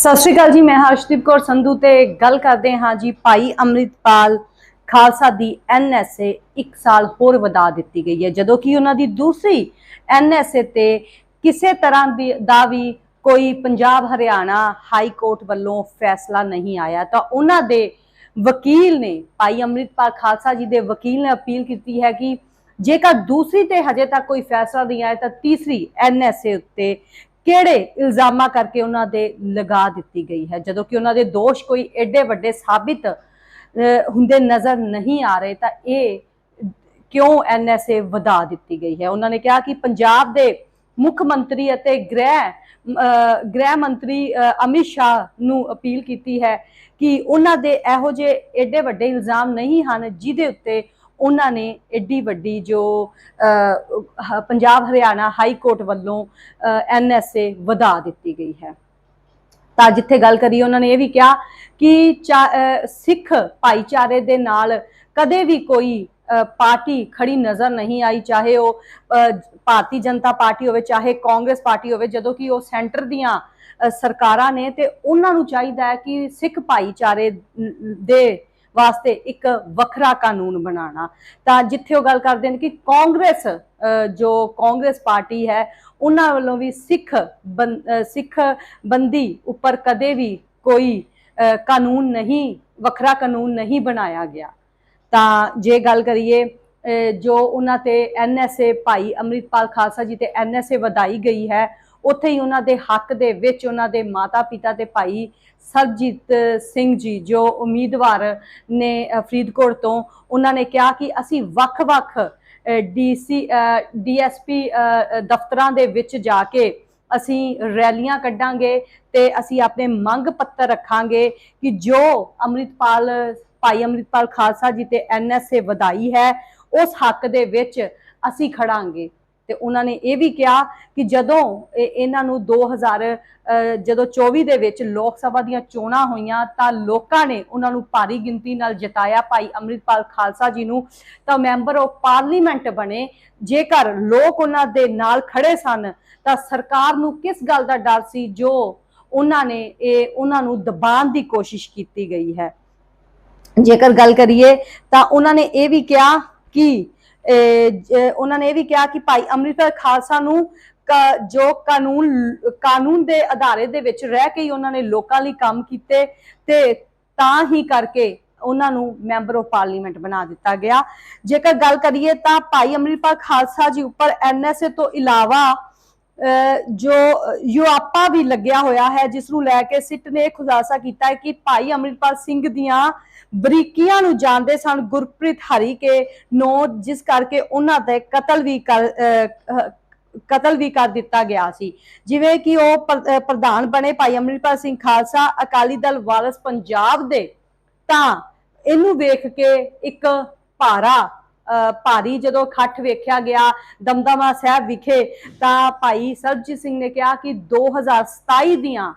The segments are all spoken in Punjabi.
ਸਤਿ ਸ਼੍ਰੀ ਅਕਾਲ ਜੀ, ਮੈਂ ਹਰਸ਼ਦੀਪ ਕੌਰ ਸੰਧੂ ਤੇ ਗੱਲ ਕਰਦੇ ਹਾਂ ਜੀ ਭਾਈ ਅੰਮ੍ਰਿਤਪਾਲ ਖਾਲਸਾ ਦੀ ਐਨਐਸਏ 1 ਸਾਲ ਹੋਰ ਵਧਾ ਦਿੱਤੀ ਗਈ ਹੈ। ਜਦੋਂ ਕਿ ਉਹਨਾਂ ਦੀ ਦੂਸਰੀ ਐਨਐਸਏ ਤੇ ਕਿਸੇ ਤਰ੍ਹਾਂ ਦੀ ਦਾ ਵੀ ਕੋਈ ਪੰਜਾਬ ਹਰਿਆਣਾ ਹਾਈ ਕੋਰਟ ਵੱਲੋਂ ਫੈਸਲਾ ਨਹੀਂ ਆਇਆ, ਤਾਂ ਉਹਨਾਂ ਦੇ ਵਕੀਲ ਨੇ, ਭਾਈ ਅੰਮ੍ਰਿਤਪਾਲ ਖਾਲਸਾ ਜੀ ਦੇ ਵਕੀਲ ਨੇ ਅਪੀਲ ਕੀਤੀ ਹੈ ਕਿ ਜੇਕਰ ਦੂਸਰੀ ਤੇ ਹਜੇ ਤੱਕ ਕੋਈ ਫੈਸਲਾ ਨਹੀਂ ਆਇਆ, ਤਾਂ ਤੀਸਰੀ ਐਨਐਸਏ ਉੱਤੇ ਕਿਹੜੇ ਇਲਜ਼ਾਮਾਂ ਕਰਕੇ ਉਹਨਾਂ ਦੇ ਲਗਾ ਦਿੱਤੀ ਗਈ ਹੈ? ਜਦੋਂ ਕਿ ਉਹਨਾਂ ਦੇ ਦੋਸ਼ ਕੋਈ ਐਡੇ ਵੱਡੇ ਸਾਬਿਤ ਹੁੰਦੇ ਨਜ਼ਰ ਨਹੀਂ ਆ ਰਹੇ, ਤਾਂ ਇਹ ਕਿਉਂ ਐਨਐਸਏ ਵਧਾ ਦਿੱਤੀ ਗਈ ਹੈ? ਉਹਨਾਂ ਨੇ ਕਿਹਾ ਕਿ ਪੰਜਾਬ ਦੇ ਮੁੱਖ ਮੰਤਰੀ ਅਤੇ ਗ੍ਰਹਿ ਗ੍ਰਹਿ ਮੰਤਰੀ ਅਮਿਤ ਸ਼ਾਹ ਨੂੰ ਅਪੀਲ ਕੀਤੀ ਹੈ ਕਿ ਉਹਨਾਂ ਦੇ ਇਹੋ ਜਿਹੇ ਐਡੇ ਵੱਡੇ ਇਲਜ਼ਾਮ ਨਹੀਂ ਹਨ, ਜਿਹਦੇ ਉੱਤੇ ਉਹਨਾਂ ਨੇ ਐਡੀ ਵੱਡੀ ਜੋ ਪੰਜਾਬ ਹਰਿਆਣਾ ਹਾਈ ਕੋਰਟ ਵੱਲੋਂ ਐਨਐਸਏ ਵਧਾ ਦਿੱਤੀ ਗਈ ਹੈ। ਤਾਂ ਜਿੱਥੇ ਗੱਲ ਕਰੀ ਉਹਨਾਂ ਨੇ ਇਹ ਵੀ ਕਿਹਾ ਕਿ ਚਾ- ਸਿੱਖ ਭਾਈਚਾਰੇ ਦੇ ਨਾਲ ਕਦੇ ਵੀ ਕੋਈ ਪਾਰਟੀ ਖੜੀ ਨਜ਼ਰ ਨਹੀਂ ਆਈ, ਚਾਹੇ ਉਹ ਭਾਰਤੀ ਜਨਤਾ ਪਾਰਟੀ ਹੋਵੇ, ਚਾਹੇ ਕਾਂਗਰਸ ਪਾਰਟੀ ਹੋਵੇ, ਜਦੋਂ ਕਿ ਉਹ ਸੈਂਟਰ ਦੀਆਂ ਸਰਕਾਰਾਂ ਨੇ ਤੇ ਉਹਨਾਂ ਨੂੰ ਚਾਹੀਦਾ ਹੈ ਕਿ ਸਿੱਖ ਭਾਈਚਾਰੇ ਦੇ ਵਾਸਤੇ ਇੱਕ ਵੱਖਰਾ ਕਾਨੂੰਨ ਬਣਾਉਣਾ। ਤਾਂ ਜਿੱਥੇ ਉਹ ਗੱਲ ਕਰਦੇ ਨੇ ਕਿ ਕਾਂਗਰਸ ਜੋ ਕਾਂਗਰਸ ਪਾਰਟੀ ਹੈ, ਉਹਨਾਂ ਵੱਲੋਂ ਵੀ ਸਿੱਖ ਬੰ- ਸਿੱਖ ਬੰਦੀ ਉੱਪਰ ਕਦੇ ਵੀ ਕੋਈ ਕਾਨੂੰਨ ਨਹੀਂ, ਵੱਖਰਾ ਕਾਨੂੰਨ ਨਹੀਂ ਬਣਾਇਆ ਗਿਆ। ਤਾਂ ਜੇ ਗੱਲ ਕਰੀਏ ਜੋ ਉਹਨਾਂ ਤੇ ਐਨਐਸਏ ਭਾਈ ਅੰਮ੍ਰਿਤਪਾਲ ਖਾਲਸਾ ਜੀ ਤੇ ਐਨਐਸਏ ਵਧਾਈ ਗਈ ਹੈ ਉੱਥੇ ਹੀ ਉਹਨਾਂ ਦੇ ਹੱਕ ਦੇ ਵਿੱਚ ਉਹਨਾਂ ਦੇ ਮਾਤਾ ਪਿਤਾ ਤੇ ਭਾਈ ਸਰਜੀਤ ਸਿੰਘ ਜੀ, ਜੋ ਉਮੀਦਵਾਰ ਨੇ ਫਰੀਦਕੋਟ ਤੋਂ, ਉਹਨਾਂ ਨੇ ਕਿਹਾ ਕਿ ਅਸੀਂ ਵੱਖ-ਵੱਖ ਡੀਸੀ ਡੀਐਸਪੀ ਦਫ਼ਤਰਾਂ ਦੇ ਵਿੱਚ ਜਾ ਕੇ ਅਸੀਂ ਰੈਲੀਆਂ ਕੱਢਾਂਗੇ ਤੇ ਅਸੀਂ ਆਪਣੇ ਮੰਗ ਪੱਤਰ ਰੱਖਾਂਗੇ ਕਿ ਜੋ ਅੰਮ੍ਰਿਤਪਾਲ, ਭਾਈ ਅੰਮ੍ਰਿਤਪਾਲ ਖਾਲਸਾ ਜੀ ਤੇ ਐਨਐਸਏ ਵਧਾਈ ਹੈ, ਉਸ ਹੱਕ ਦੇ ਵਿੱਚ ਅਸੀਂ ਖੜਾਂਗੇ। ਤੇ ਉਹਨਾਂ ਨੇ ਇਹ ਵੀ ਕਿਹਾ ਕਿ ਜਦੋਂ ਇਹ- ਇਹਨਾਂ ਨੂੰ 2000 ਅਹ, ਜਦੋਂ 24 ਦੇ ਵਿੱਚ ਲੋਕ ਸਭਾ ਦੀਆਂ ਚੋਣਾਂ ਹੋਈਆਂ ਤਾਂ ਲੋਕਾਂ ਨੇ ਉਹਨਾਂ ਨੂੰ ਭਾਰੀ ਗਿਣਤੀ ਨਾਲ ਜਿਤਾਇਆ। ਭਾਈ ਅੰਮ੍ਰਿਤਪਾਲ ਖਾਲਸਾ ਜੀ ਨੂੰ ਤਾਂ ਮੈਂਬਰ ਆਫ ਪਾਰਲੀਮੈਂਟ ਬਣੇ। ਜੇਕਰ ਲੋਕ ਉਹਨਾਂ ਦੇ ਨਾਲ ਖੜੇ ਸਨ ਤਾਂ ਸਰਕਾਰ ਨੂੰ ਕਿਸ ਗੱਲ ਦਾ ਡਰ ਸੀ ਜੋ ਉਹਨਾਂ ਨੇ ਇਹ ਉਹਨਾਂ ਨੂੰ ਦਬਾਉਣ ਦੀ ਕੋਸ਼ਿਸ਼ ਕੀਤੀ ਗਈ ਹੈ? ਜੇਕਰ ਗੱਲ ਕਰੀਏ ਤਾਂ ਉਹਨਾਂ ਨੇ ਇਹ ਵੀ ਕਿਹਾ ਕਿ ਉਹਨਾਂ ਨੇ ਇਹ ਵੀ ਕਿਹਾ ਕਿ ਭਾਈ ਅੰਮ੍ਰਿਤਪਾਲ ਖਾਲਸਾ ਨੂੰ ਜੋ ਕਾਨੂੰਨ ਕਾਨੂੰਨ ਦੇ ਅਧਾਰੇ ਦੇ ਵਿੱਚ ਰਹਿ ਕੇ ਹੀ ਉਹਨਾਂ ਨੇ ਲੋਕਾਂ ਲਈ ਕੰਮ ਕੀਤੇ ਤੇ ਤਾਂ ਹੀ ਕਰਕੇ ਉਹਨਾਂ ਨੂੰ ਮੈਂਬਰ ਆਫ ਪਾਰਲੀਮੈਂਟ ਬਣਾ ਦਿੱਤਾ ਗਿਆ। ਜੇਕਰ ਗੱਲ ਕਰੀਏ ਤਾਂ ਭਾਈ ਅੰਮ੍ਰਿਤਪਾਲ ਖਾਲਸਾ ਜੀ ਉੱਪਰ ਐਨਐਸਏ ਤੋਂ ਇਲਾਵਾ ਜੋ ਯੂਆਪਾ ਵੀ ਲੱਗਿਆ ਹੋਇਆ ਹੈ, ਜਿਸ ਨੂੰ ਲੈ ਕੇ ਸਿੱਟ ਨੇ ਖੁਲਾਸਾ ਕੀਤਾ ਹੈ ਕਿ ਭਾਈ ਅੰਮ੍ਰਿਤਪਾਲ ਸਿੰਘ ਦੀਆਂ ਬਰੀਕੀਆਂ ਨੂੰ ਜਾਣਦੇ ਸਨ ਗੁਰਪ੍ਰੀਤ ਹਰੀਕੇ ਨੋ, ਜਿਸ ਕਰਕੇ ਉਹਨਾਂ ਦੇ ਕਤਲ ਵੀ ਕਰ ਕਤਲ ਵੀ ਕਰ ਦਿੱਤਾ ਗਿਆ ਸੀ। ਜਿਵੇਂ ਕਿ ਉਹ ਪ੍ਰਧਾਨ ਬਣੇ ਭਾਈ ਅੰਮ੍ਰਿਤਪਾਲ ਸਿੰਘ ਖਾਲਸਾ, ਅਕਾਲੀ ਦਲ ਵਾਰਸ ਪੰਜਾਬ ਦੇ, ਤਾਂ ਇਹਨੂੰ ਵੇਖ ਕੇ ਇੱਕ ਭਾਰਾ ਭਾਰੀ ਜਦੋਂ ਖੱਠ ਵੇਖਿਆ ਗਿਆ ਦਮਦਮਾ ਸਾਹਿਬ ਵਿਖੇ, ਤਾਂ ਭਾਈ ਸਰਬਜੀਤ ਸਿੰਘ ਨੇ ਕਿਹਾ ਕਿ 2027 ਦੀਆਂ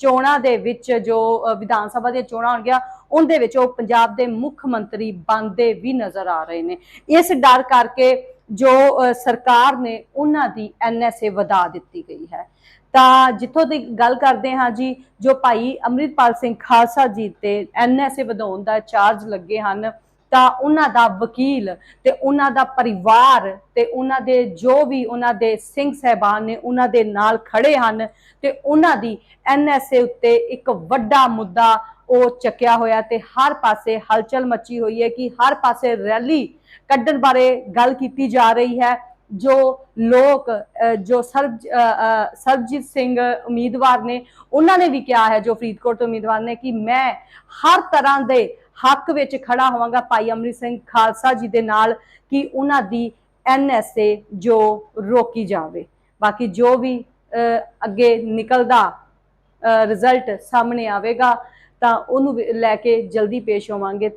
ਚੋਣਾਂ ਦੇ ਵਿੱਚ ਜੋ ਵਿਧਾਨ ਸਭਾ ਦੀਆਂ ਚੋਣਾਂ ਹੋਣਗੀਆਂ, ਉਹਦੇ ਵਿੱਚ ਉਹ ਪੰਜਾਬ ਦੇ ਮੁੱਖ ਮੰਤਰੀ ਬਣਦੇ ਵੀ ਨਜ਼ਰ ਆ ਰਹੇ ਨੇ। ਇਸ ਡਰ ਕਰਕੇ ਜੋ ਸਰਕਾਰ ਨੇ ਉਹਨਾਂ ਦੀ ਐਨਐਸਏ ਵਧਾ ਦਿੱਤੀ ਗਈ ਹੈ। ਤਾਂ ਜਿੱਥੋਂ ਦੀ ਗੱਲ ਕਰਦੇ ਹਾਂ ਜੀ, ਜੋ ਭਾਈ ਅੰਮ੍ਰਿਤਪਾਲ ਸਿੰਘ ਖਾਲਸਾ ਜੀ ਤੇ ਐਨਐਸਏ ਵਧਾਉਣ ਦਾ ਚਾਰਜ ਲੱਗੇ ਹਨ ਤਾਂ ਉਹਨਾਂ ਦਾ ਵਕੀਲ ਤੇ ਉਹਨਾਂ ਦਾ ਪਰਿਵਾਰ ਤੇ ਉਹਨਾਂ ਦੇ ਜੋ ਵੀ ਉਹਨਾਂ ਦੇ ਸਿੰਘ ਸਹਿਬਾਨ ਨੇ ਉਹਨਾਂ ਦੇ ਨਾਲ ਖੜੇ ਹਨ ਤੇ ਉਹਨਾਂ ਦੀ ਐਨਐਸਏ ਉੱਤੇ ਇੱਕ ਵੱਡਾ ਮੁੱਦਾ ਉਹ ਚੱਕਿਆ ਹੋਇਆ ਤੇ ਹਰ ਪਾਸੇ ਹਲਚਲ ਮੱਚੀ ਹੋਈ ਹੈ ਕਿ ਹਰ ਪਾਸੇ ਰੈਲੀ ਕੱਢਣ ਬਾਰੇ ਗੱਲ ਕੀਤੀ ਜਾ ਰਹੀ ਹੈ। ਜੋ ਲੋਕ ਜੋ ਸਰਬ ਸਰਬਜੀਤ ਸਿੰਘ ਉਮੀਦਵਾਰ ਨੇ, ਉਹਨਾਂ ਨੇ ਵੀ ਕਿਹਾ ਹੈ, ਜੋ ਫਰੀਦਕੋਟ ਤੋਂ ਉਮੀਦਵਾਰ ਨੇ, ਕਿ ਮੈਂ ਹਰ ਤਰ੍ਹਾਂ ਦੇ ਹੱਕ ਵਿੱਚ ਖੜਾ ਹੋਵਾਂਗਾ। ਭਾਈ ਅੰਮ੍ਰਿਤ ਸਿੰਘ ਖਾਲਸਾ ਜੀ ਦੇ ਨਾਲ ਕਿ ਉਹਨਾਂ ਦੀ ਐਨਐਸਏ ਜੋ ਰੋਕੀ ਜਾਵੇ। ਬਾਕੀ ਜੋ ਵੀ ਅੱਗੇ ਨਿਕਲਦਾ ਰਿਜ਼ਲਟ ਸਾਹਮਣੇ ਆਵੇਗਾ, ਤਾਂ ਉਹਨੂੰ ਵੀ ਲੈ ਕੇ ਜਲਦੀ ਪੇਸ਼ ਹੋਵਾਂਗੇ।